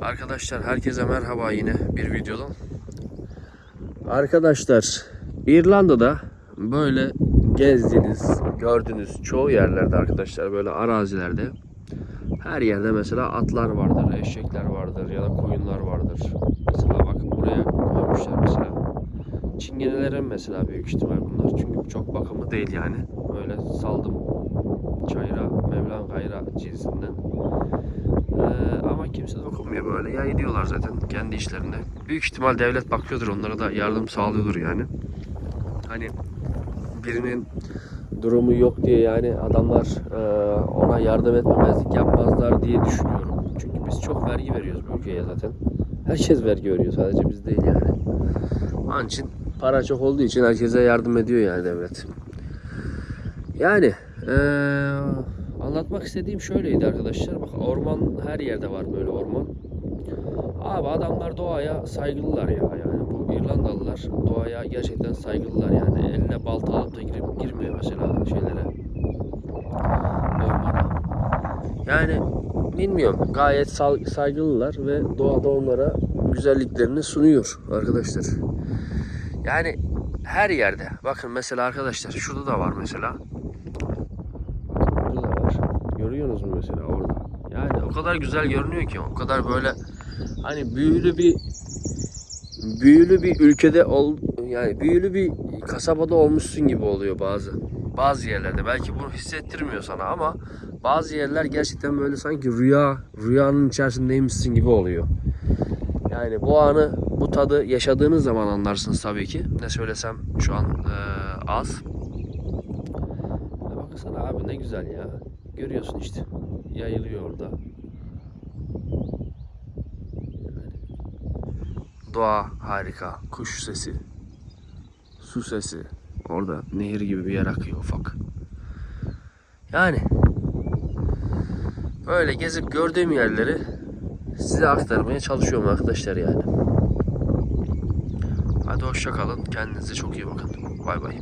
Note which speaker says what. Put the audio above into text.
Speaker 1: Arkadaşlar herkese merhaba yine bir videodan. Arkadaşlar İrlanda'da böyle gezdiğiniz, gördüğünüz çoğu yerlerde arkadaşlar böyle arazilerde her yerde mesela atlar vardır, eşekler vardır ya da koyunlar vardır. Mesela bakın buraya koymuşlar mesela. Çingenelerin mesela büyük ihtimal bunlar. Çünkü çok bakımlı değil yani. Böyle saldım çayıra, Mevlan gayra cinsinden. Kimse dokunmuyor böyle. Yayılıyorlar zaten kendi işlerinde. Büyük ihtimal devlet bakıyordur onlara da yardım sağlıyordur yani. Hani birinin durumu yok diye yani adamlar e, ona yardım etmemezlik yapmazlar diye düşünüyorum. Çünkü biz çok vergi veriyoruz bu ülkeye zaten. Herkes vergi veriyor sadece biz değil yani. Onun için para çok olduğu için herkese yardım ediyor yani devlet. Yani eee, anlatmak istediğim şöyleydi arkadaşlar. Bak orman her yerde var böyle orman. Abi adamlar doğaya saygılılar ya. Yani bu İrlandalılar doğaya gerçekten saygılılar yani. Eline balta alıp da girip girmiyor mesela şeylere. Ormana. Yani bilmiyorum. Gayet saygılılar ve doğada onlara güzelliklerini sunuyor arkadaşlar. Yani her yerde. Bakın mesela arkadaşlar şurada da var mesela. Bakın burada da var. Görüyorsunuz mu mesela orada? Yani o kadar güzel görünüyor ki o kadar böyle hani büyülü bir büyülü bir ülkede ol yani büyülü bir kasabada olmuşsun gibi oluyor bazı bazı yerlerde. Belki bunu hissettirmiyor sana ama bazı yerler gerçekten böyle sanki rüya rüyanın içerisindeymişsin gibi oluyor. Yani bu anı, bu tadı yaşadığınız zaman anlarsınız tabii ki. Ne söylesem şu an eee, az. Baksana abi ne güzel ya. Görüyorsun işte. Yayılıyor orada. Doğa harika. Kuş sesi. Su sesi. Orada nehir gibi bir yer akıyor ufak. Yani böyle gezip gördüğüm yerleri size aktarmaya çalışıyorum arkadaşlar yani. Hadi hoşça kalın. Kendinize çok iyi bakın. Bay bay.